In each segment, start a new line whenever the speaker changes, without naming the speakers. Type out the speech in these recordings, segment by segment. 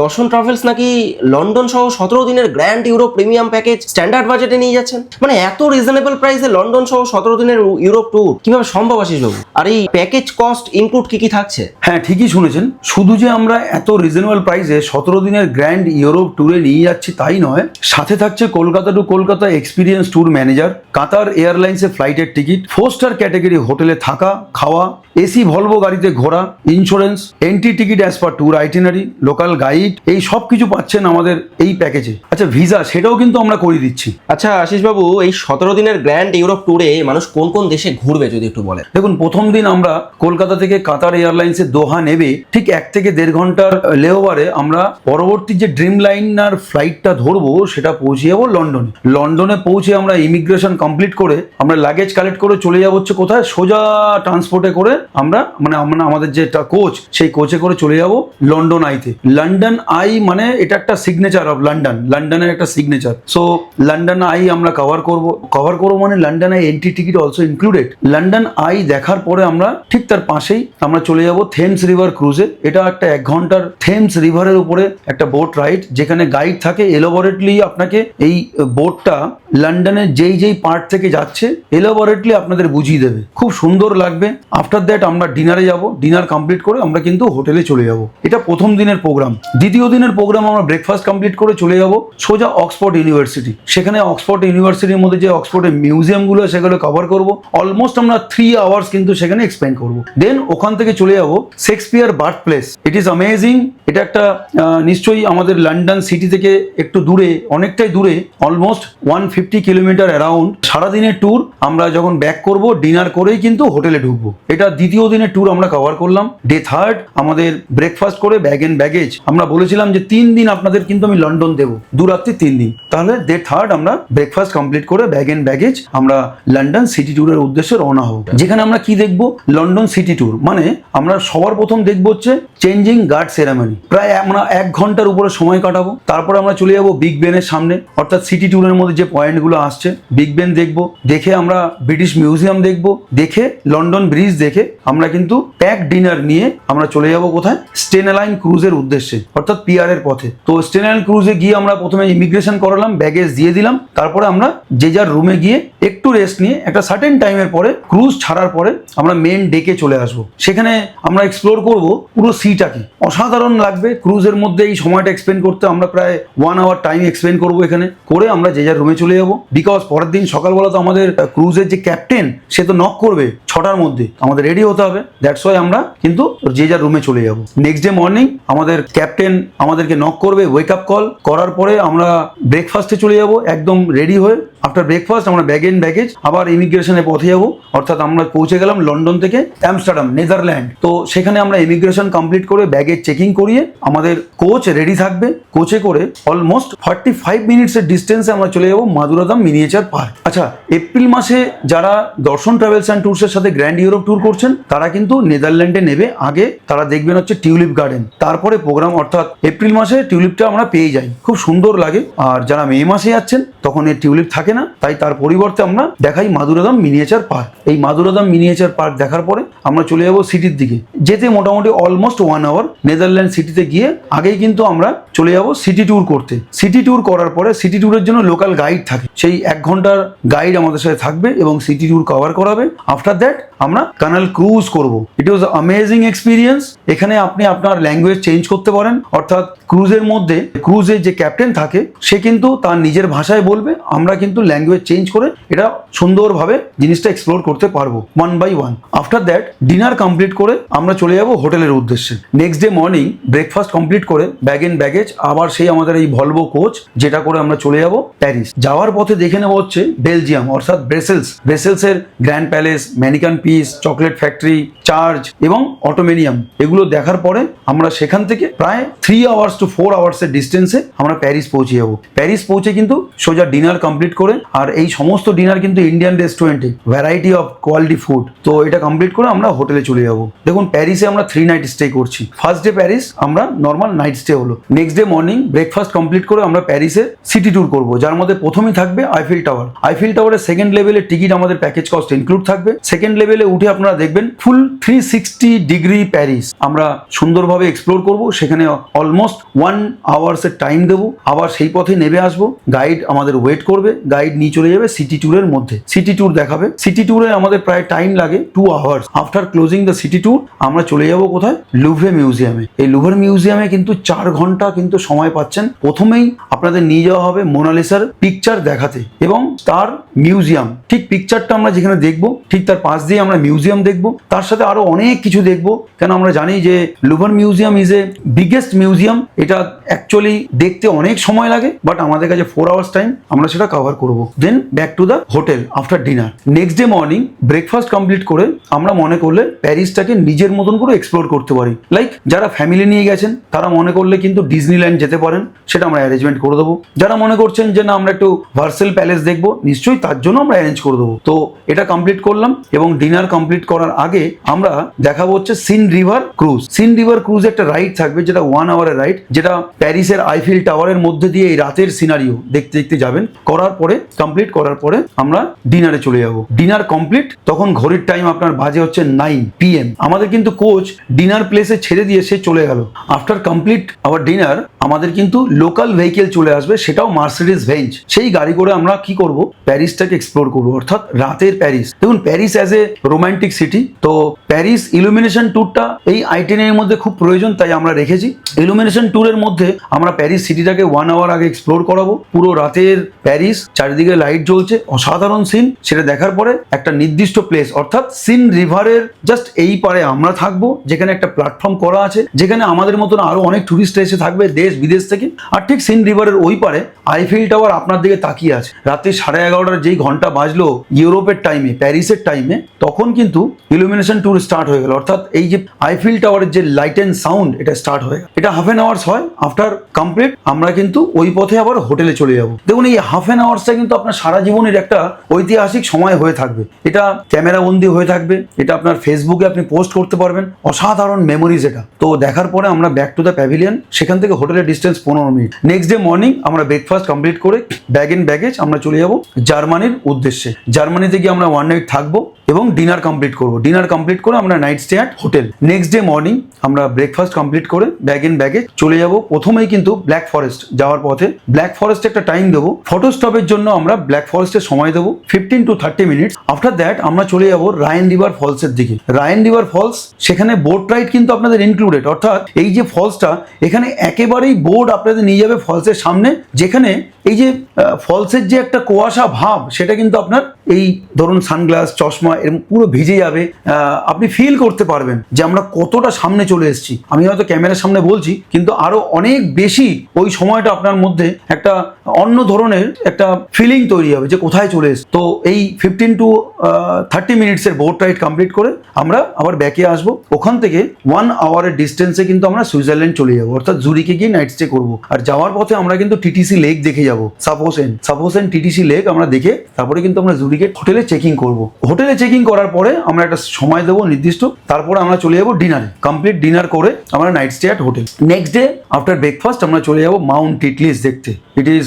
দর্শন ট্রাভেলস নাকি লন্ডন সহ সতেরো দিনের grand Europe premium package standard বাজেটে নিয়ে যাচ্ছেন? মানে এত রিজনেবল প্রাইসে লন্ডন সহ সতেরো দিনের ইউরোপ ট্যুর কীভাবে সম্ভব আশিস বাবু? আর এই প্যাকেজ কস্ট ইনক্লুড কি কি থাকছে?
হ্যাঁ ঠিকই শুনেছেন। শুধু যে আমরা এত রিজনেবল প্রাইসে সতেরো দিনের গ্র্যান্ড ইউরোপ ট্যুরে নিয়ে যাচ্ছি তাই নয়, সাথে থাকছে Kolkata to Kolkata experience tour manager Qatar এয়ারলাইন্সের ফ্লাইটের টিকিট ফোর স্টার ক্যাটাগরি হোটেলে থাকা, খাওয়া এসি ভলভো গাড়িতে ঘোরা insurance entry ticket as per tour itinerary local guide এই সব কিছু পাচ্ছেন আমাদের এই প্যাকেজে আচ্ছা ভিসা সেটাও কিন্তু আমরা করে দিচ্ছি।
আচ্ছা আশিস বাবু এই সতেরো দিনের গ্র্যান্ড ইউরোপ ট্যুরে মানুষ কোন কোন দেশে ঘুরবে যদি একটু বলেন?
দেখুন প্রথম দিন আমরা কলকাতা থেকে কাতার এয়ারলাইন্সের দোহা নেবে ঠিক এক থেকে দেড় ঘণ্টার লেওভারে আমরা পরবর্তী যে ড্রিম লাইনার ফ্লাইটটা ধরবো সেটা পৌঁছে যাব লন্ডনে। লন্ডনে পৌঁছে আমরা ইমিগ্রেশন কমপ্লিট করে আমরা লাগেজ কালেক্ট করে চলে যাব হচ্ছে কোথায়? সোজা ট্রান্সপোর্টে করে আমরা মানে আমরা আমাদের যেটা কোচ সেই কোচে করে চলে যাব লন্ডন আইতে। লন্ডন আই মানে এটা একটা সিগনেচার অফ লন্ডন লন্ডনের একটা সিগনেচার সো লন্ডন আই আমরা কভার করব কভার করব মানে London eye entry ticket also included London eye দেখার পরে আমরা ঠিক তার পাশেই আমরা চলে যাব থেমস রিভার ক্রুজে এটা একটা এক ঘণ্টার থেমস রিভারের উপরে একটা বোট রাইড যেখানে গাইড থাকে এলোবরেটলি আপনাকে এই বোটটা লন্ডনের যেই যেই পার্ট থেকে যাচ্ছে এলোবরেটলি আপনাদের বুঝিয়ে দেবে। খুব সুন্দর লাগবে। আফটার দ্যাট আমরা ডিনারে যাব। ডিনার কমপ্লিট করে আমরা কিন্তু হোটেলে চলে যাব। এটা প্রথম দিনের প্রোগ্রাম দ্বিতীয় দিনের প্রোগ্রাম আমরা ব্রেকফাস্ট কমপ্লিট করে চলে যাব সোজা অক্সফোর্ড ইউনিভার্সিটি সেখানে অক্সফোর্ড ইউনিভার্সিটির মধ্যে যে অক্সফোর্ডের মিউজিয়ামগুলো সেগুলো কভার করব। অলমোস্ট আমরা থ্রি আওয়ার্স কিন্তু সেখানে এক্সপ্লেন করব। দেন ওখান থেকে চলে যাব Shakespeare birth place it is amazing এটা একটা নিশ্চয়ই আমাদের লন্ডন সিটি থেকে একটু দূরে, অনেকটাই দূরে almost one fifty kilometre around সারাদিনের ট্যুর আমরা যখন ব্যাক করব ডিনার করেই কিন্তু হোটেলে ঢুকবো। এটা দ্বিতীয় দিনের ট্যুর আমরা কভার করলাম। ডে থার্ড আমাদের ব্রেকফাস্ট করে ব্যাগ এন্ড ব্যাগেজ আমরা বলেছিলাম যে তিন দিন আপনাদের কিন্তু আমি লন্ডন দেবো। দু রাত্রি তিন দিন। তাহলে ডে থার্ড আমরা ব্রেকফাস্ট কমপ্লিট করে ব্যাগ এন্ড ব্যাগেজ আমরা লন্ডন সিটি ট্যুরের উদ্দেশ্যে রওনা হব। যেখানে আমরা কি দেখব? লন্ডন সিটি ট্যুর মানে আমরা সবার প্রথম দেখব হচ্ছে চেঞ্জিং গার্ড সেরামনি প্রায় আমরা এক ঘণ্টার উপরে সময় কাটাবো। তারপরে আমরা চলে যাব বিগ বেনের সামনে। অর্থাৎ সিটি ট্যুরের মধ্যে যে পয়েন্টগুলো আসছে। বিগ বেন দেখব, দেখে আমরা ব্রিটিশ মিউজিয়াম দেখব, দেখে লন্ডন ব্রিজ দেখে আমরা কিন্তু প্যাক ডিনার নিয়ে আমরা চলে যাব কোথায়? স্টেনালাইন ক্রুজের উদ্দেশ্যে, অর্থাৎ পিআর এর পথে। তো স্টেনালাইন ক্রুজে গিয়ে আমরা প্রথমে ইমিগ্রেশন করালাম ব্যাগেজ দিয়ে দিলাম, তারপরে আমরা যে যার রুমে গিয়ে একটু রেস্ট নিয়ে একটা সার্টেন টাইমের পরে ক্রুজ ছাড়ার পরে আমরা মেন ডেকে চলে আসব। সেখানে আমরা এক্সপ্লোর করব পুরো সিটাকে অসাধারণ লাগবে ক্রুজের মধ্যে এই সময়টা এক্সপ্লেন করতে। আমরা প্রায় ওয়ান আওয়ার টাইম এক্সপ্লেন করব এখানে। করে আমরা যে যার রুমে চলে যাব। বিকজ পরের দিন সকালবেলা তো আমাদের ক্রুজের যে ক্যাপ্টেন সে তো নক করবে ছটার মধ্যে। আমাদের রেডি হতে হবে। দ্যাটস ওয়াই আমরা কিন্তু যে যার রুমে চলে যাব। নেক্সট ডে মর্নিং আমাদের ক্যাপ্টেন আমাদেরকে নক করবে ওয়েক আপ কল করার পরে আমরা ব্রেকফাস্টে চলে যাব, একদম রেডি হয়ে। আফটার ব্রেকফাস্ট আমরা ব্যাগ এন্ড ব্যাগেজ আবার ইমিগ্রেশনে পথে যাব। অর্থাৎ আমরা পৌঁছে গেলাম লন্ডন থেকে অ্যামস্টারডাম, নেদারল্যান্ড। তো সেখানে আমরা ইমিগ্রেশন কমপ্লিট করে ব্যাগেজ চেকিং করিয়ে আমাদের কোচ রেডি থাকবে। কোচে করে অলমোস্ট ফর্টি ফাইভ মিনিটসের ডিস্টেন্সে আমরা চলে যাব মাদুরাদাম মিনিয়েচার পার্ক। আচ্ছা এপ্রিল মাসে যারা দর্শন ট্রাভেলস অ্যান্ড ট্যুরসের সাথে গ্র্যান্ড ইউরোপ ট্যুর করছেন, তারা কিন্তু নেদারল্যান্ডে নেবে। আগে তারা দেখবেন হচ্ছে টিউলিপ গার্ডেন। তারপরে প্রোগ্রাম, অর্থাৎ এপ্রিল মাসে টিউলিপটা আমরা পেয়ে যাই। খুব সুন্দর লাগে। আর যারা মে মাসে যাচ্ছেন, তখন এই টিউলিপ থাকে না। তাই তার পরিবর্তে আমরা দেখাই মাদুরাদাম মিনিয়েচার পার্ক। এই মাদুরাদাম মিনিয়েচার পার্ক দেখার পরে আমরা চলে যাব সিটির দিকে। যেতে মোটামুটি অলমোস্ট ওয়ান আওয়ার নেদারল্যান্ড সিটিতে গিয়ে আগেই কিন্তু আমরা চলে যাব সিটি ট্যুর করতে। সিটি ট্যুর করার পরে সিটি ট্যুরের জন্য লোকাল গাইড থাকে। সেই এক ঘণ্টার গাইড আমাদের সাথে থাকবে এবং সিটি ট্যুর কভার করাবে। আফটার দ্যাট আমরা কানাল ক্রুজ করব। ইট ওয়াজ অ্যামেজিং এক্সপিরিয়েন্স এখানে আপনি আপনার ল্যাঙ্গুয়েজ চেঞ্জ করতে পারেন। অর্থাৎ ক্রুজের মধ্যে ক্রুজের যে ক্যাপ্টেন থাকে, সে কিন্তু তার নিজের ভাষায় বলবে। আমরা কিন্তু ল্যাঙ্গুয়েজ চেঞ্জ করে এটা সুন্দরভাবে জিনিসটা এক্সপ্লোর করতে পারব one by one after that dinner complete করে আমরা চলে যাব হোটেলের উদ্দেশ্যে। Next day morning breakfast complete করে ব্যাগ এন্ড ব্যাগেজ আবার সেই আমাদের এই ভলভো কোচ যেটা করে আমরা চলে যাব প্যারিস যাওয়ার পথে দেখে নেব হচ্ছে বেলজিয়াম অর্থাৎ Brussels ব্রেসেলসের grand palace Manneken Pis chocolate factory charge এবং অটোমেনিয়াম এগুলো দেখার পরে আমরা সেখান থেকে প্রায় থ্রি আওয়ার্স টু ফোর আওয়ার্সের ডিস্টেন্সে আমরা প্যারিস পৌঁছে যাব। প্যারিস পৌঁছে কিন্তু সোজা ডিনার কমপ্লিট করে আর এই সমস্ত ডিনার কিন্তু ইন্ডিয়ান রেস্টুরেন্টে ভ্যারাইটি অফ কোয়ালিটি ফুড তো এটা কমপ্লিট করে আমরা হোটেলে চলে যাব। দেখুন প্যারিসে আমরা থ্রি নাইট স্টে করছি। ফার্স্ট ডে প্যারিস আমরা নর্মাল নাইট স্টে হলো। Next day morning breakfast complete করে আমরা প্যারিসে সিটি ট্যুর করব, যার মধ্যে প্রথমেই থাকবে আইফিল টাওয়ার আইফিল টাওয়ারের সেকেন্ড লেভেলের টিকিট আমাদের প্যাকেজ কস্ট ইনক্লুড থাকবে। সেকেন্ড লেভেলে উঠে আপনারা দেখবেন full three sixty degree Paris আমরা সুন্দরভাবে এক্সপ্লোর করব, সেখানে অলমোস্ট ওয়ান আওয়ার্সের টাইম দেবো। আবার সেই পথে নেমে আসব। গাইড আমাদের ওয়েট করবে। গাইড নিয়ে চলে যাবে সিটি ট্যুরের মধ্যে। সিটি ট্যুর দেখাবে। সিটি ট্যুরে আমাদের প্রায় টাইম লাগে two hours after closing the city tour আমরা চলে যাব কোথায়? লুভরে মিউজিয়ামে এই লুভরে মিউজিয়ামে কিন্তু চার ঘণ্টা কিন্তু সময় পাচ্ছেন। প্রথমেই আপনাদের নিয়ে যাওয়া হবে মোনালিসার পিকচার দেখাতে এবং তার মিউজিয়াম ঠিক পিকচারটা আমরা যেখানে দেখব, ঠিক তার পাশ দিয়ে আমরা মিউজিয়াম দেখব, তার সাথে আরও অনেক কিছু দেখব। কেন আমরা জানি যে Louvre museum is a biggest museum এটা অ্যাকচুয়ালি দেখতে অনেক সময় লাগে বাট আমাদের কাছে ফোর আওয়ার্স টাইম আমরা সেটা কভার করব। Then back to the hotel after dinner next day morning breakfast complete করে আমরা মনে করলে প্যারিসটাকে নিজের মতন করে এক্সপ্লোর করতে পারি। লাইক যারা ফ্যামিলি নিয়ে গেছেন, তারা মনে করলে কিন্তু ডিজনিল্যান্ড যেতে পারেন, সেটা আমরা অ্যারেঞ্জমেন্ট করে দেবো। যারা মনে করছেন যে না, আমরা একটু ভার্সেল প্যালেস দেখব, নিশ্চয়ই তার জন্য আমরা অ্যারেঞ্জ করে দেবো। তো এটা কমপ্লিট করলাম, এবং ডিনার কমপ্লিট করার আগে আমরা দেখাবো হচ্ছে Seine river cruise Seine river cruise একটা রাইড থাকবে যেটা ওয়ান আওয়ারের রাইড যেটা প্যারিসের আইফিল টাওয়ারের মধ্যে দিয়ে এই রাতের সিনারিও দেখতে দেখতে যাবেন। করার পরে কমপ্লিট করার পরে আমরা ডিনারে চলে যাব। ডিনার কমপ্লিট তখন ঘড়ির টাইম আপনার বাজে হচ্ছে নাইন পিএম আমাদের কিন্তু কোচ ডিনার প্লেসে ছেড়ে দিয়ে সে চলে গেল। আফটার কমপ্লিট আওয়ার ডিনার আমাদের কিন্তু লোকাল ভেহিকেল চলে আসবে, সেটাও মার্সিডিস ভেঞ্জ সেই গাড়ি করে আমরা কি করব? প্যারিসটাকে এক্সপ্লোর করব, অর্থাৎ রাতের প্যারিস দেখুন Paris as a romantic city তো প্যারিস ইলুমিনেশন ট্যুরটা এই আইটেনের মধ্যে খুব প্রয়োজন, তাই আমরা রেখেছি। ইলুমিনেশন ট্যুরের মধ্যে আমরা প্যারিস সিটিটাকে ওয়ান আওয়ার আগে এক্সপ্লোর করাবো। পুরো রাতের প্যারিস চারিদিকে লাইট জ্বলছে। অসাধারণ সিন সেটা দেখার পরে একটা নির্দিষ্ট প্লেস অর্থাৎ সিন রিভারের জাস্ট এই পারে আমরা থাকব, যেখানে একটা প্ল্যাটফর্ম করা আছে, যেখানে আমাদের মতন আরও অনেক টুরিস্ট এসে থাকবে দেশ বিদেশ থেকে। আর ঠিক সিন রিভারের ওই পারে আইফিল টাওয়ার আপনার দিকে তাকিয়ে আছে। রাত্রি সাড়ে এগারোটার যেই ঘণ্টা বাজলো ইউরোপের টাইমে প্যারিসের টাইমে তখন কিন্তু ইলুমিনেশন ট্যুর স্টার্ট হয়ে গেল। অর্থাৎ এই যে আইফিল টাওয়ারের যে লাইট অ্যান্ড সাউন্ড এটা স্টার্ট হয়ে গেল। এটা হাফ এন আওয়ার্স হয়। আফটার কমপ্লিট আমরা কিন্তু ওই পথে আবার হোটেলে চলে যাব। দেখুন, এই হাফ এন আওয়ার্সটা কিন্তু আপনার সারা জীবনের একটা ঐতিহাসিক সময় হয়ে থাকবে। এটা ক্যামেরা বন্দি হয়ে থাকবে। এটা আপনার ফেসবুকে আপনি পোস্ট করতে পারবেন। অসাধারণ মেমোরিজ এটা। তো দেখার পরে আমরা ব্যাক টু দ্য প্যাভিলিয়ন সেখান থেকে হোটেলের ডিস্টেন্স পনেরো মিনিট নেক্সট ডে মর্নিং আমরা ব্রেকফাস্ট কমপ্লিট করে ব্যাগ এন্ড ব্যাগেজ আমরা চলে যাব জার্মানির উদ্দেশ্যে। জার্মানিতে গিয়ে আমরা ওয়ান নাইট থাকব। এবং ডিনার কমপ্লিট করব। ডিনার কমপ্লিট করে আমরা night stay at hotel next day morning আমরা ব্রেকফাস্ট কমপ্লিট করে ব্যাগ এন্ড ব্যাগে চলে যাব। প্রথমেই কিন্তু ব্ল্যাক ফরেস্ট যাওয়ার পথে। ব্ল্যাক ফরেস্টে একটা টাইম দেবো। ফটো স্টপের জন্য আমরা ব্ল্যাক ফরেস্টে সময় দেবো। Fifteen to thirty minutes after that আমরা চলে যাব রায়ন রিভার ফলসের দিকে। রায়ন রিভার ফলস সেখানে বোট রাইড কিন্তু আপনাদের ইনক্লুডেড অর্থাৎ এই যে ফলসটা, এখানে একেবারেই বোর্ড আপনাদের নিয়ে যাবে ফলসের সামনে। যেখানে এই যে ফলসের যে একটা কুয়াশা ভাব, সেটা কিন্তু আপনার এই ধরুন সানগ্লাস চশমা এরকম পুরো ভিজে যাবে আপনি ফিল করতে পারবেন যে আমরা কতটা সামনে চলে এসেছি। আমি হয়তো ক্যামেরার সামনে বলছি, কিন্তু আরও অনেক বেশি ওই সময়টা আপনার মধ্যে একটা অন্য ধরনের একটা ফিলিং তৈরি হবে যে কোথায় চলে এসেছি। তো এই ফিফটিন টু থার্টি মিনিটসের বোট রাইড কমপ্লিট করে আমরা আবার ব্যাকে আসব। ওখান থেকে ওয়ান আওয়ারের ডিস্টেন্সে কিন্তু আমরা সুইজারল্যান্ড চলে যাব, অর্থাৎ জুরিকে গিয়ে নাইট স্টে করব। আর যাওয়ার পথে আমরা কিন্তু টিটিসি লেক দেখে যাব সাপোসেন সাপোসেন টিটিসি লেক আমরা দেখে তারপরে কিন্তু আমরা জুরিকে হোটেলে চেকিং করব। হোটেলে চেকিং করার পরে আমরা একটা সময় দেবো নির্দিষ্ট। তারপরে আমরা চলে যাব ডিনারে। কমপ্লিট ডিনার করে আমরা night stay at hotel next day after breakfast আমরা চলে যাব মাউন্ট টিটলিস দেখতে। It is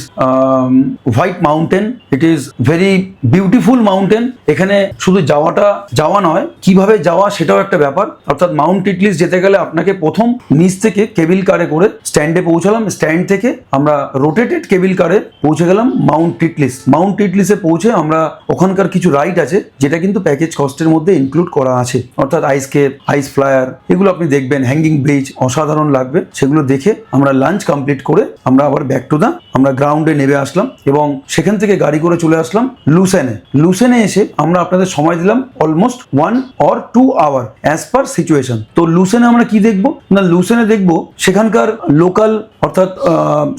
white mountain it is very beautiful mountain এখানে শুধু যাওয়াটা, যাওয়া নয়, কীভাবে যাওয়া সেটাও একটা ব্যাপার। অর্থাৎ মাউন্ট টিটলিস যেতে গেলে আপনাকে প্রথম নিচ থেকে কেবিল কারে করে স্ট্যান্ডে পৌঁছালাম। স্ট্যান্ড থেকে আমরা রোটেটেড কেবিল কারে পৌঁছে গেলাম মাউন্ট টিটলিস মাউন্ট টিটলিসে পৌঁছে আমরা ওখানকার কিছু রাইড আছে, যেটা কিন্তু প্যাকেজ কস্টের মধ্যে ইনক্লুড করা আছে। অর্থাৎ আইস কেপ আইস ফ্লায়ার এগুলো আপনি দেখবেন হ্যাঙ্গিং ব্রিজ অসাধারণ লাগবে। সেগুলো দেখে আমরা লাঞ্চ কমপ্লিট করে আমরা আবার ব্যাক টু দা আমরা গ্রাউন্ডে নেমে আসলাম এবং সেখান থেকে গাড়ি করে চলে আসলাম লুসেনে লুসেনে এসে আমরা আপনাদের সময় দিলাম almost one or two hour as per situation তো লুসেনে আমরা কি দেখব? না লুসেনে দেখব সেখানকার লোকাল অর্থাৎ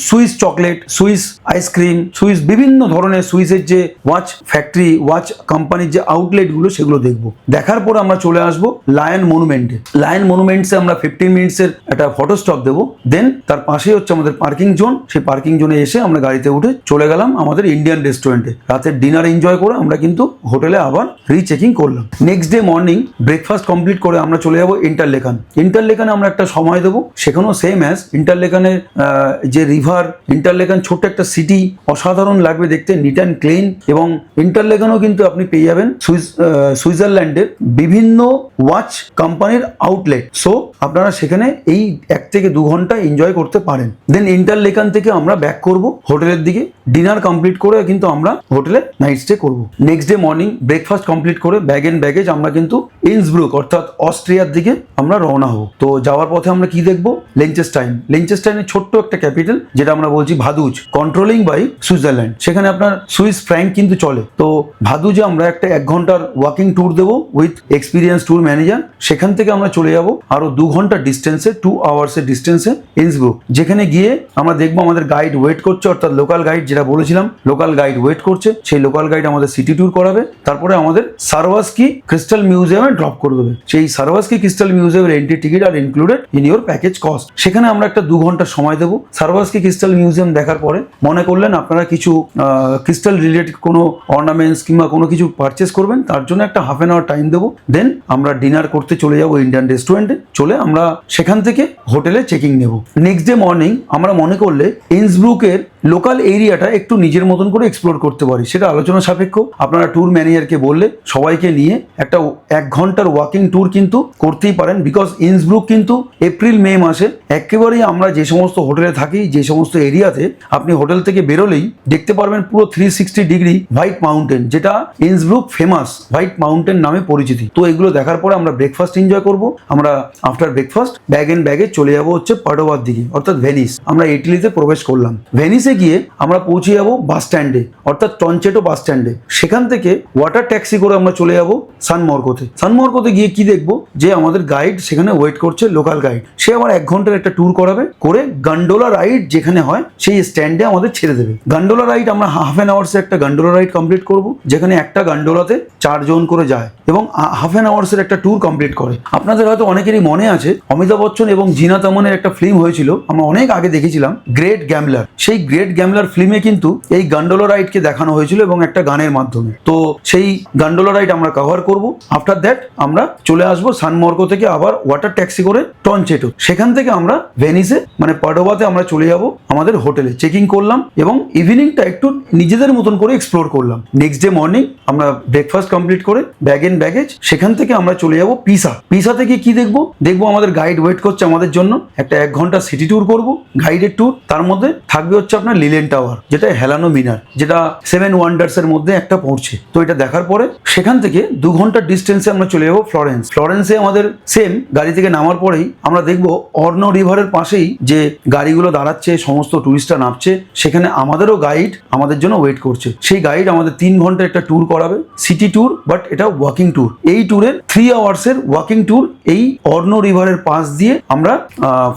Swiss chocolate Swiss ice cream Swiss বিভিন্ন ধরনের সুইসের যে ওয়াচ ফ্যাক্টরি ওয়াচ কোম্পানির যে আউটলেটগুলো সেগুলো দেখব। দেখার পর আমরা চলে আসব লায়ন মনুমেন্টে লায়ন মনুমেন্টসে আমরা ফিফটিন মিনিটসের একটা ফটো স্টপ দেবো। দেন তার পাশেই হচ্ছে আমাদের পার্কিং জোন সেই পার্কিং জোনে এসে আমরা গাড়িতে উঠে চলে গেলাম আমাদের ইন্ডিয়ান রেস্টুরেন্টে রাতের ডিনার এনজয় করে আমরা কিন্তু হোটেলে আবার রিচেকিং করলাম। Next day morning breakfast complete করে আমরা চলে যাব ইন্টারলেখান ইন্টারলেখানে আমরা একটা সময় দেবো, সেখানেও সেম অ্যাজ ইন্টারলেখানের যে রিভার ইন্টারলেখান ছোট্ট একটা সিটি অসাধারণ লাগবে দেখতে নিট অ্যান্ড ক্লিন এবং ইন্টারলেখানও কিন্তু আপনি পেয়ে যাবেন সুইজারল্যান্ডের বিভিন্ন ওয়াচ কোম্পানির আউটলেট সো আপনারা সেখানে এই এক থেকে দু ঘণ্টা এনজয় করতে পারেন। দেন ইন্টারলেখান থেকে আমরা ব্যাক করব। হোটেলের দিকে ডিনার কমপ্লিট করে কিন্তু আমরা হোটেলে নাইট স্টে করব। Next day morning breakfast complete করে ব্যাগ এন্ড ব্যাগেজ আমরা কিন্তু ইন্সব্রুক অর্থাৎ অস্ট্রিয়ার দিকে আমরা রওনা হব। তো যাওয়ার পথে আমরা কি দেখব? লেঞ্চেস্টাইন লেঞ্চেস্টাইনের ছোট্ট একটা ক্যাপিটাল যেটা আমরা বলছি ভাদুজ কন্ট্রোলিং বাই সুইজারল্যান্ড সেখানে আপনার সুইস ফ্র্যাঙ্ক কিন্তু চলে। তো ভাদুজে আমরা একটা এক ঘণ্টার ওয়াকিং ট্যুর দেবো উইথ এক্সপিরিয়েন্স ট্যুর ম্যানেজার সেখান থেকে আমরা চলে যাব আরও দু ঘণ্টা ডিস্টেন্সে টু আওয়ার্সের ডিস্টেন্সে ইন্সব্রুক যেখানে গিয়ে আমরা দেখব আমাদের গাইড ওয়েট করছে, অর্থাৎ লোকাল গাইড যেটা বলেছিলাম লোকাল গাইড ওয়েট করছে, সেই লোকাল গাইড আমাদের সিটি ট্যুর করাবে, তারপরে আমাদের সার্ভাসকি ক্রিস্টাল মিউজিয়ামে ড্রপ করে দেবে। সেই সার্ভাসকি ক্রিস্টাল মিউজিয়ামের entry ticket R included in your package cost সেখানে আমরা একটা দু ঘণ্টা সময় দেবো। সার্ভাসকি ক্রিস্টাল মিউজিয়াম দেখার পরে মনে করলেন আপনারা কিছু ক্রিস্টাল রিলেটেড কোনো অর্নামেন্টস কিংবা কোনো কিছু পারচেস করবেন, তার জন্য একটা হাফ অ্যান আওয়ার টাইম দেবো। দেন আমরা ডিনার করতে চলে যাব ইন্ডিয়ান রেস্টুরেন্টে চলে আমরা সেখান থেকে হোটেলে চেকিং নেব। নেক্সট ডে মর্নিং আমরা মনে করলে Hayır. লোকাল এরিয়াটা একটু নিজের মতন করে এক্সপ্লোর করতে পারি। সেটা আলোচনা সাপেক্ষ। আপনারা ট্যুর ম্যানেজারকে বললে সবাইকে নিয়ে একটা এক ঘণ্টার ওয়াকিং ট্যুর কিন্তু করতেই পারেন বিকজ ইন্সব্রুক কিন্তু এপ্রিল মে মাসে একেবারেই আমরা যে সমস্ত হোটেলে থাকি, যে সমস্ত এরিয়াতে আপনি হোটেল থেকে বেরোলেই দেখতে পারবেন পুরো three sixty degree white mountain যেটা ইন্সব্রুক ফেমাস হোয়াইট মাউন্টেন নামে পরিচিতি। তো এগুলো দেখার পরে আমরা ব্রেকফাস্ট এনজয় করব। আমরা আফটার ব্রেকফাস্ট ব্যাগ এন্ড ব্যাগে চলে যাব হচ্ছে পাডোবার দিকে, অর্থাৎ ভেনিস আমরা ইটালিতে প্রবেশ করলাম। ভেনিসে গিয়ে আমরা পৌঁছে যাব বাস স্ট্যান্ডে অর্থাৎ টনচেটো বাস স্ট্যান্ডে সেখান থেকে ওয়াটার ট্যাক্সি করে আমরা চলে যাব সানমর্কোতে সানমর্কোতে গিয়ে কি দেখব? যে আমাদের গাইড সেখানে ওয়েট করছে লোকাল গাইড সে আবার এক ঘণ্টার একটা ট্যুর করাবে, করে গান্ডোলা রাইড যেখানে হয়, সেই স্ট্যান্ডে আমাদের ছেড়ে দেবে। গান্ডোলা রাইড আমরা হাফ অ্যান আওয়ার্সে একটা গান্ডোলা রাইড কমপ্লিট করব, যেখানে একটা গান্ডোলাতে চারজন করে যায় এবং হাফ অ্যান আওয়ার্সের একটা ট্যুর কমপ্লিট করে। আপনাদের হয়তো অনেকেরই মনে আছে, অমিতাভ বচ্চন এবং জিনা তামনের একটা ফিল্ম হয়েছিল, আমরা অনেক আগে দেখেছিলাম গ্রেট গ্যামলার সেই গ্রেট গ্যামলার ফিল্মে কিন্তু এই গান্ডোলা রাইডকে দেখানো হয়েছিল এবং একটা গানের মাধ্যমে। তো সেই গান্ডোলা রাইড আমরা কভার করব। আফটার দ্যাট আমরা চলে আসব সানমর্গো থেকে আবার ওয়াটার ট্যাক্সি করে টনচেটো। সেখান থেকে আমরা ভেনিসে মানে পাডোভাতে আমরা চলে যাব আমাদের হোটেলে। চেকিং করলাম এবং ইভিনিংটা একটু নিজেদের মতন করে এক্সপ্লোর করলাম। নেক্সট ডে মর্নিং আমরা ব্রেকফাস্ট কমপ্লিট করে ব্যাগ এন্ড ব্যাগেজ সেখান থেকে আমরা চলে যাব পিসা পিসা থেকে কি দেখব? দেখব আমাদের গাইড ওয়েট করছে আমাদের জন্য। একটা এক ঘণ্টা সিটি ট্যুর করব গাইডের ট্যুর তার মধ্যে থাকবে হচ্ছে আপনার লিলেন টাওয়ার যেটা হেলানো মিনার যেটা সেভেন ওয়ান্ডার্স এর মধ্যে একটা পড়ছে। তো এটা দেখার পরে সেখান থেকে দু ঘণ্টার ডিস্টেন্সে আমরা চলে যাব ফ্লরেন্স ফ্লরেন্সে আমাদের সেম গাড়ি থেকে নামার পরেই আমরা দেখব অর্ণ রিভারের পাশেই যে গাড়িগুলো দাঁড়াচ্ছে, সমস্ত টুরিস্টরা নামছে, সেখানে আমাদেরও গাইড আমাদের জন্য ওয়েট করছে। সেই গাইড আমাদের তিন ঘণ্টার একটা ট্যুর করাবে সিটি ট্যুর বাট এটা ওয়াকিং ট্যুর এই ট্যুরের থ্রি আওয়ার্সের ওয়াকিং ট্যুর এই অর্ণ রিভারের পাশ দিয়ে আমরা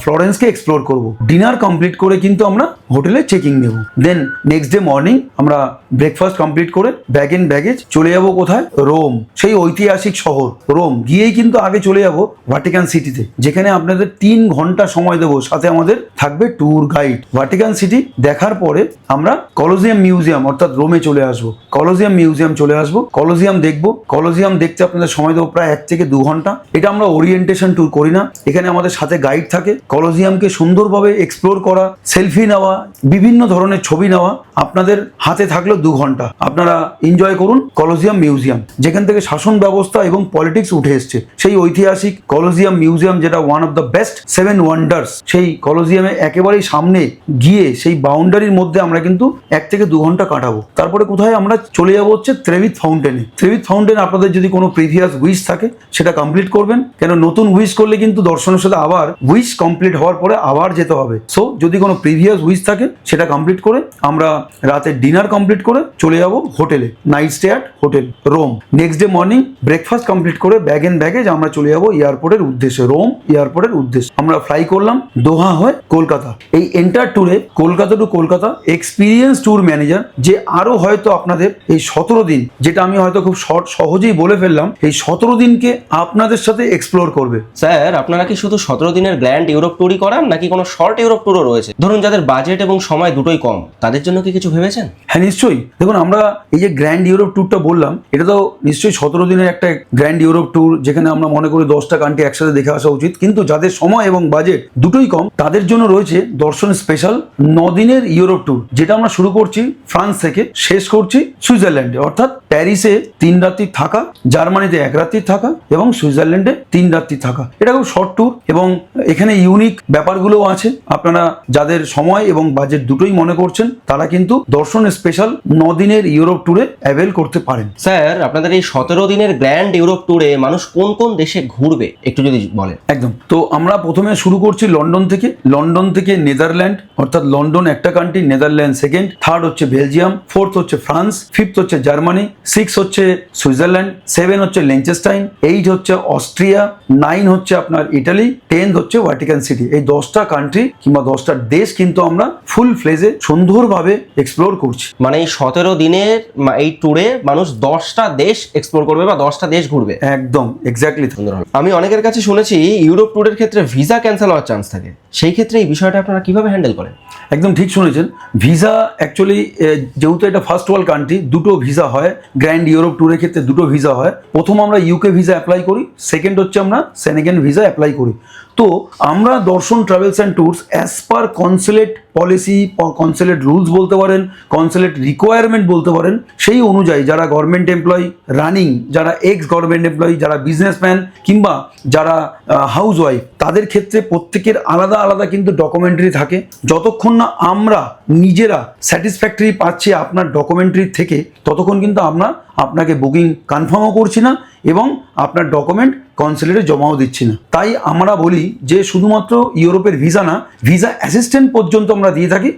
ফ্লোরেন্সকে এক্সপ্লোর করব। ডিনার কমপ্লিট করে কিন্তু আমরা হোটেলে চেকিং নেব। দেন নেক্সট ডে মর্নিং আমরা ব্রেকফাস্ট কমপ্লিট করে ব্যাগ এন্ড ব্যাগেজ চলে যাব কোথায়? রোম সেই ঐতিহাসিক শহর রোম গিয়েই কিন্তু আগে চলে যাব ভাটিকান সিটিতে যেখানে আপনাদের তিন ঘণ্টা সময় দেবো। সাথে আমাদের থাকবে ট্যুর গাইড ভাটিকান সিটি দেখার পরে আমরা কলোজিয়াম মিউজিয়াম অর্থাৎ রোমে চলে আসব। কলোজিয়াম মিউজিয়াম চলে আসব। কলোজিয়াম দেখব। কলোজিয়াম দেখতে আপনাদের সময় দেবো প্রায় এক থেকে দু ঘণ্টা। এটা আমরা ওরিয়েন্টেশন ট্যুর করি না। এখানে আমাদের সাথে গাইড থাকে। কলোজিয়ামকে সুন্দরভাবে এক্সপ্লোর করা সেলফি নেওয়া, বিভিন্ন ধরনের ছবি নেওয়া আপনাদের হাতে থাকল দু ঘণ্টা। আপনারা এনজয় করুন কলোজিয়াম মিউজিয়াম যেখান থেকে শাসন ব্যবস্থা এবং পলিটিক্স উঠে এসছে। সেই ঐতিহাসিক কলোজিয়াম মিউজিয়াম যেটা one of the best seven wonders সেই কলোজিয়ামে একেবারেই সামনে গিয়ে সেই বাউন্ডারির মধ্যে আমরা কিন্তু এক থেকে দু ঘণ্টা কাটাবো। তারপরে কোথায় আমরা চলে যাব হচ্ছে ত্রেভিত ফাউন্টেনে ত্রেভিত ফাউন্টেন আপনাদের যদি কোনো প্রিভিয়াস উইশ থাকে, সেটা কমপ্লিট করবেন। কেন নতুন উইশ করলে কিন্তু দর্শনের সাথে আবার উইশ কমপ্লিট হওয়ার পরে আবার যেতে হবে। সো যদি কোনো প্রিভিয়াস উইশ থাকে, সেটা কমপ্লিট করে আমরা রাতে ডিনার কমপ্লিট করে চলে যাব হোটেলে night stay at hotel Rome next day morning breakfast complete করে ব্যাগ এন্ড ব্যাগেজ আমরা চলে যাব এয়ারপোর্টের উদ্দেশ্যে রোম এয়ারপোর্টের উদ্দেশ্যে। আমরা ফ্লাই করলাম দোহা হয়ে কলকাতা। এই এন্টার ট্যুরে Kolkata to Kolkata experience tour manager যে আরও হয়তো আপনাদের এই সতেরো দিন, যেটা আমি হয়তো খুব শর্ট সহজেই বলে ফেললাম, এই সতেরো দিনকে আপনাদের সাথে এক্সপ্লোর করবে।
স্যার, আপনারা কি শুধু সতেরো দিনের গ্র্যান্ড ইউরোপ ট্যুরই করান, নাকি কোনো শর্ট ইউরোপ ট্যুরও রয়েছে? ধরুন যাদের বাজেট এবং সময় দুটোই কম, তাদের জন্য কি কিছু ভেবেছেন?
হ্যাঁ নিশ্চয়ই। দেখুন, আমরা এই যে গ্র্যান্ড ইউরোপ ট্যুরটা বললাম, এটা তো নিশ্চয়ই সতেরো দিনের একটা গ্র্যান্ড ইউরোপ ট্যুর যেখানে আমরা মনে করি দশটা কান্ট্রি একসাথে দেখে আসা উচিত। কিন্তু যাদের সময় এবং বাজেট দুটোই কম, তাদের জন্য রয়েছে দর্শন স্পেশাল দিনের ইউরোপ ট্যুর যেটা আমরা শুরু করছি ফ্রান্স থেকে, শেষ করছি সুইজারল্যান্ডে। অর্থাৎ প্যারিসে তিন রাত্রি থাকা, জার্মানিতে এক রাত্রি থাকা এবং সুইজারল্যান্ডে তিন রাত্রি থাকা। এটা খুব শর্ট ট্যুর এবং এখানে ইউনিক ব্যাপারগুলোও আছে। আপনারা যাদের সময় এবং বাজেট দুটোই মনে করছেন, তারা কিন্তু দর্শন স্পেশাল ন দিনের ইউরোপ ট্যুরে অ্যাভেল করতে পারেন।
স্যার আপনাদের এই সতেরো দিনের গ্র্যান্ড ইউরোপ ট্যুরে মানুষ কোন কোন দেশে ঘুরবে? একটু যদি বলেন।
একদম। তো আমরা প্রথমে শুরু করছি লন্ডন থেকে। লন্ডন থেকে নেদারল্যান্ড অর্থাৎ লন্ডন একটা কান্ট্রি নেদারল্যান্ড সেকেন্ড থার্ড হচ্ছে বেলজিয়াম ফোর্থ হচ্ছে ফ্রান্স ফিফথ হচ্ছে জার্মানি সিক্স হচ্ছে সুইজারল্যান্ড সেভেন হচ্ছে লেঞ্চেস্টাইন এইট হচ্ছে অস্ট্রিয়া নাইন হচ্ছে আপনার ইটালি টেন্থ হচ্ছে ভাটিকান সিটি এই দশটা কান্ট্রি কিংবা দশটা দেশ কিন্তু আমরা ফুল ফ্লেজে সুন্দরভাবে এক্সপ্লোর করছি।
মানে এই সতেরো দিনের এই ট্যুরে মানুষ দশটা দেশ এক্সপ্লোর করবে বা দশটা দেশ ঘুরবে।
একদম এক্স্যাক্টলি
সুন্দর আমি অনেকের কাছে শুনেছি ইউরোপ ট্যুরের ক্ষেত্রে ভিসা ক্যান্সেল হওয়ার চান্স থাকে। সেই ক্ষেত্রে এই বিষয়টা আপনারা কীভাবে হ্যান্ডেল করেন?
একদম ঠিক শুনেছেন। ভিসা অ্যাকচুয়ালি যেহেতু এটা ফার্স্ট ওয়ার্ল্ড কান্ট্রি দুটো ভিসা হয়। গ্র্যান্ড ইউরোপ ট্যুরের ক্ষেত্রে দুটো ভিসা হয়। প্রথম আমরা ইউকে ভিসা অ্যাপ্লাই করি সেকেন্ড হচ্ছে আমরা সেনেগেন ভিসা অ্যাপ্লাই করি। তো আমরা Darshan travels and tours as per consulate policy consulate rules বলতে পারেন কনসুলেট রিকোয়ারমেন্ট বলতে পারেন, সেই অনুযায়ী যারা গভর্নমেন্ট এমপ্লয়ি রানিং যারা এক্স গভর্নমেন্ট এমপ্লয়ি যারা বিজনেসম্যান কিংবা যারা হাউস ওয়াইফ তাদের ক্ষেত্রে প্রত্যেকের আলাদা আলাদা কিন্তু ডকুমেন্টারি থাকে। যতক্ষণ না আমরা নিজেরা স্যাটিসফ্যাক্টরি পাচ্ছি আপনার ডকুমেন্টারি থেকে, ততক্ষণ কিন্তু আমরা আপনাকে বুকিং কনফার্মও করছি না। এবং আপনার ডকুমেন্ট কনসুলেটে জমাও দিচ্ছি না। তাই আমরা বলি যে শুধুমাত্র ইউরোপের ভিসা না ভিসা অ্যাসিস্ট্যান্ট পর্যন্ত আমরা দিয়ে থাকি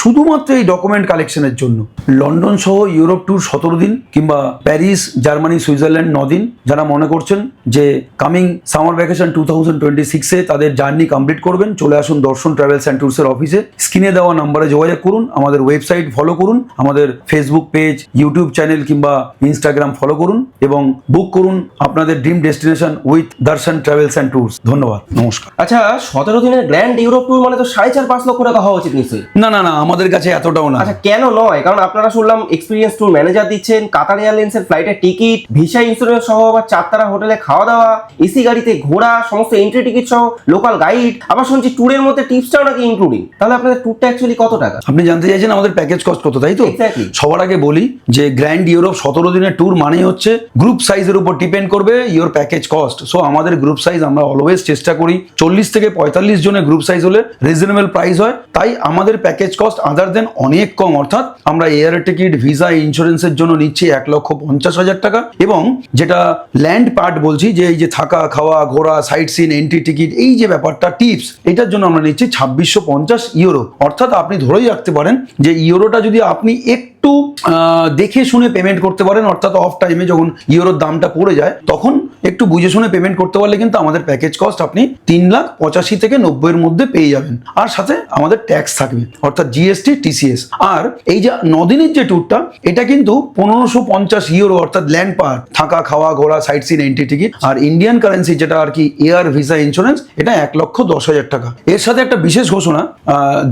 শুধুমাত্র এই ডকুমেন্ট কালেকশনের জন্য। লন্ডন সহ ইউরোপ ট্যুর সতেরো দিন কিংবা প্যারিস, জার্মানি, সুইজারল্যান্ড দিন। যারা মনে করছেন যে coming summer vacation two thousand twenty সিক্সে তাদের জার্নি কমপ্লিট করবেন, চলে আসুন দর্শন ট্রাভেলস অ্যান্ড ট্যুরসের অফিসে স্ক্রিনে দেওয়া নাম্বারে যোগাযোগ করুন, আমাদের ওয়েবসাইট ফলো করুন, আমাদের ফেসবুক পেজ ইউটিউব চ্যানেল কিংবা ইনস্টাগ্রাম ফলো করুন এবং বুক করুন। আপনাদের dream destination with Darshan travels and tours ধন্যবাদ। নমস্কার।
আচ্ছা সতেরো দিনের গ্র্যান্ড ইউরোপ ট্যুর মানে তো সাড়ে চার পাঁচ লক্ষ টাকা হওয়া উচিত নিশ্চয়ই।
না না না আমাদের কাছে এতটাও না।
আচ্ছা কেন নয়? কারণ আপনারা শুনলাম এক্সপিরিয়েন্স ট্যুর ম্যানেজার দিচ্ছেন কাতার এয়ারলাইন্সের ফ্লাইটের টিকিট ভিসা ইন্স্যুরেন্স সহ আবার চারতারা হোটেলে খাওয়া দাওয়া এসি গাড়িতে ঘোরা সমস্ত এন্ট্রি টিকিট সহ লোকাল গাইড আবার শুনছি ট্যুরের মধ্যে টিপসটাও নাকি ইনক্লুডিং তাহলে আপনাদের ট্যুরটা অ্যাকচুয়ালি কত টাকা?
আপনি জানতে চাইছেন আমাদের প্যাকেজ কস্ট কত তাই তো? সবার আগে বলি যে গ্র্যান্ড ইউরোপ সতেরো দিনের ট্যুর মানেই হচ্ছে গ্রুপ সাইজের উপর ডিপেন্ড করবে ইওর প্যাকেজ কস্ট সো আমাদের গ্রুপ সাইজ আমরা অলওয়েজ চেষ্টা করি। চল্লিশ থেকে পঁয়তাল্লিশ জনের গ্রুপ সাইজ হলে রিজনেবল প্রাইস হয়। তাই আমাদের প্যাকেজ কস্ট আদার দেন অনেক কম। অর্থাৎ আমরা এয়ার টিকিট ভিসা ইন্স্যুরেন্সের জন্য নিচ্ছি এক লক্ষ পঞ্চাশ হাজার টাকা। এবং যেটা ল্যান্ড পার্ট বলছি, যে এই যে থাকা, খাওয়া, ঘোরা সাইট সিন এন্ট্রি টিকিট এই যে ব্যাপারটা টিপস এটার জন্য আমরা নিচ্ছি ছাব্বিশশো পঞ্চাশ ইউরো অর্থাৎ আপনি ধরেই রাখতে পারেন যে ইউরোটা যদি আপনি একটু দেখে শুনে পেমেন্ট করতে পারেন, অর্থাৎ অফ টাইমে যখন ইউরোর দামটা পড়ে যায়, তখন একটু বুঝে শুনে পেমেন্ট করতে পারলে কিন্তু আমাদের প্যাকেজ কস্ট আপনি তিন লাখ পঁচাশি থেকে নব্বইয়ের মধ্যে পেয়ে যাবেন। আর সাথে আমাদের ট্যাক্স থাকবে, অর্থাৎ জিএসটি টিসিএস আর এই যে নদিনের যে ট্যুরটা এটা কিন্তু পনেরোশো পঞ্চাশ ইউরো অর্থাৎ ল্যান্ড পার্ক থাকা, খাওয়া, ঘোরা সাইট সিন এন্ট্রি টিকিট আর ইন্ডিয়ান কারেন্সি যেটা আর কি এয়ার ভিসা ইন্স্যুরেন্স এটা এক লক্ষ দশ হাজার টাকা। এর সাথে একটা বিশেষ ঘোষণা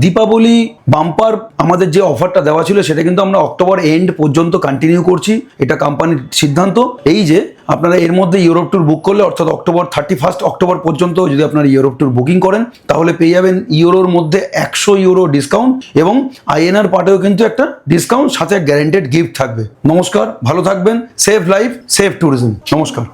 দীপাবলি বাম্পার আমাদের যে অফারটা দেওয়া ছিল, সেটা কিন্তু আমরা অক্টোবর এন্ড পর্যন্ত কন্টিনিউ করছি, এটা কোম্পানির সিদ্ধান্ত। এই যে, আপনারা এর মধ্যে ইউরোপ ট্যুর বুক করলে, অর্থাৎ অক্টোবর থার্টি ফার্স্ট অক্টোবর পর্যন্ত যদি আপনারা ইউরোপ ট্যুর বুকিং করেন, তাহলে পেয়ে যাবেন ইউরোর মধ্যে একশো ইউরো ডিসকাউন্ট এবং আইএনআর পার্টেও কিন্তু একটা ডিসকাউন্ট সাথে গ্যারেন্টেড গিফট থাকবে। নমস্কার, ভালো থাকবেন সেফ লাইফ সেফ ট্যুরিজম নমস্কার।